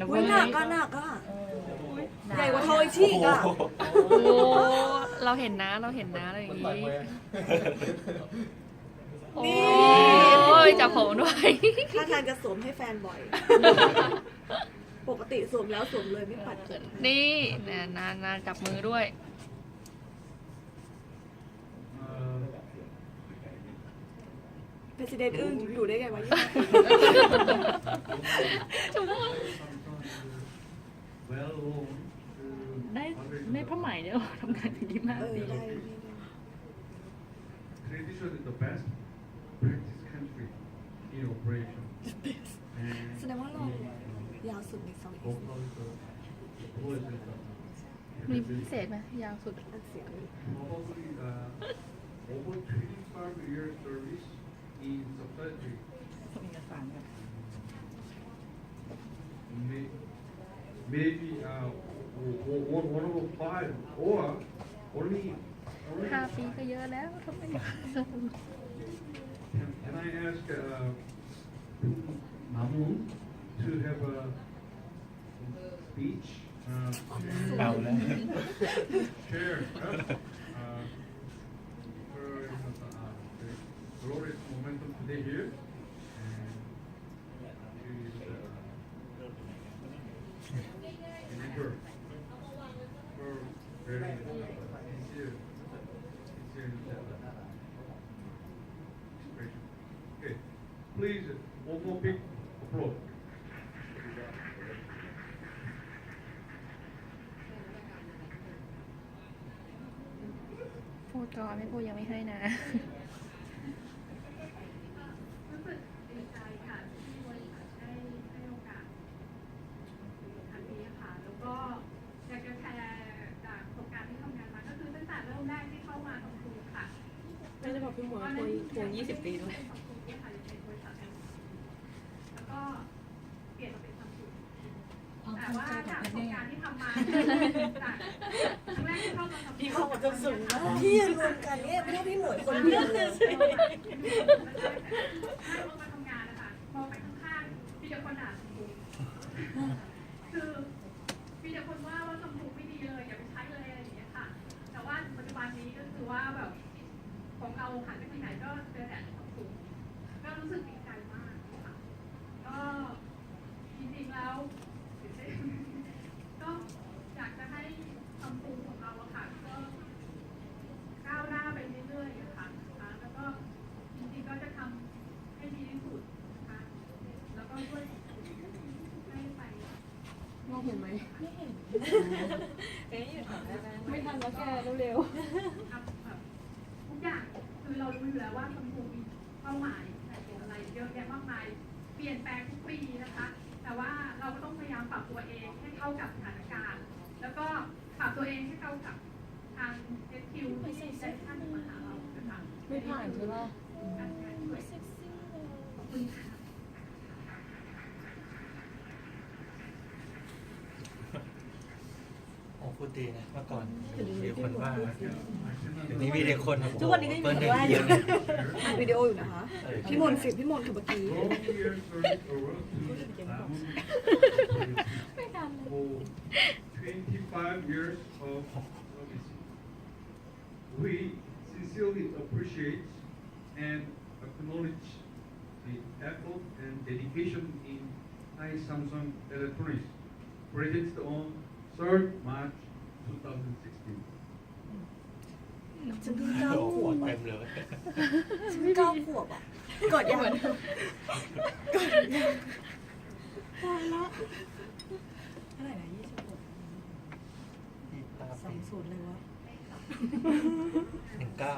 นะอุ้เว้ยยหนักก็หนักอะเออใหญ่กว่าทอยชี่อีกอะโอ้โหเราเห็นนะเราเห็นนะอะไรอย่างงี้โอ้ยจับผมด้วย ถ้าทางจะสวมให้แฟนบ่อย ปกติสวมแล้วสวมเลยไม่ปัดเกินนี่นะนานนจับมือด้วย เพรสิดเนตอึ้งอยู่ได้ไงวะ ได้ได้ผ้าไหมเนี่ยเหรอทำงานถึงยี่มากเออดีได้ Tradition is the best practice country in operation. แสดงว่าเรายาวสุดในเซาท์อีส Local is the lowest is the มีพิเศษไหมยาวสุด อันเสียง probably uh, over 25 years service in subsidiary ส่งเอกสารกัน maybe uh, o- o- one, one over five or only, only ห้าปีก็เยอะแล้วทำไม Can, can I ask uh, Mamun to have a speech? Uh, เอาแล้ว share us, Please, one more big applause. พูดก่อนไม่พูดยังไม่ให้นะ รู้สึกดีใจค่ะที่บริษัทได้ให้โอกาสครั้งนี้ค่ะ แล้วก็อยากจะแชร์จากประสบการณ์ที่ทำงานมา ก็คือตั้งแต่เริ่มแรกที่เข้ามาทำครูค่ะ ไม่ได้บอกพี่หมวยทวงทวงยี่สิบปีด้วยทำครูที่ค่ะอยู่ พี่เข้ามาจนสูงนะพี่รวมกันเนี่ยไม่ต้องพี่หมวยคนเดียวเลยให้ลงมาทำงานนะคะมองไปข้างๆมีแต่คนด่าสมบูรณ์คือมีแต่คนว่าว่าสมบูรณ์ไม่ดีเลยอย่าไปใช้เลยอะไรอย่างเงี้ยค่ะ แต่ว่าปัจจุบันนี้ก็คือว่าแบบของเราหันไปทางไหนก็เจอแต่สมบูรณ์ก็รู้สึกดีใจมากค่ะก็จริงๆแล้วก็อยากจะให้คำพูของเราอะค่ะก็ ก้าวหน้าไปเรื่อยๆนะคะนะคะ แล้วก็จริงๆก็จะทำให้ดีที่สุดนะคะ แล้วก็ช่วยให้ไป มอง เห็นไหมไม่เห็นไม่ทันแล้วแกเร็วทำแบบทุกอย่างคือเรารู้อยู่แล้วว่าทำภูมีเป้าหมายแต่เห็นอะไรเยอะแยะมากมายเปลี่ยนแปลงทุกปีนะคะ แต่ว่าเราก็ต้องพยายามปรับตัวเองให้เข้ากับสถานการณ์ แล้วก็ปรับตัวเองให้เข้ากับทางเอสคิวที่ได้ท่านมาหาเรานะคะๆไม่ผ่านใช่ป่ะก โอ้พูดดีนะเมื่อก่อนมีคนว่านะเดี๋ยวนี้มีแต่คน ทุกวันนี้ก็ยัง เปิ้ล มี ได้ คนว่าอ เย ยู่ อะเลย อัดวิดีโออยู่นะคะ เออ พี่มนต์สิพี่มนต์คือเมื่อกี้ Long years service over to Mamun. For 25 years of service. We sincerely appreciate and acknowledge the effort and dedication in Thai Samsung Electronics project on 3rd March 2016. ฉันเพิ่งเก้าโอ้ขโหวบเต็อะมเลยฉันเพิ่งเก้าขวบอะกดยังกดยังตายละเท่าไหร่นะยี่สิบหกยี่สิบเก้าสาปีมศูนย์เลยวะหนึ่งเก้า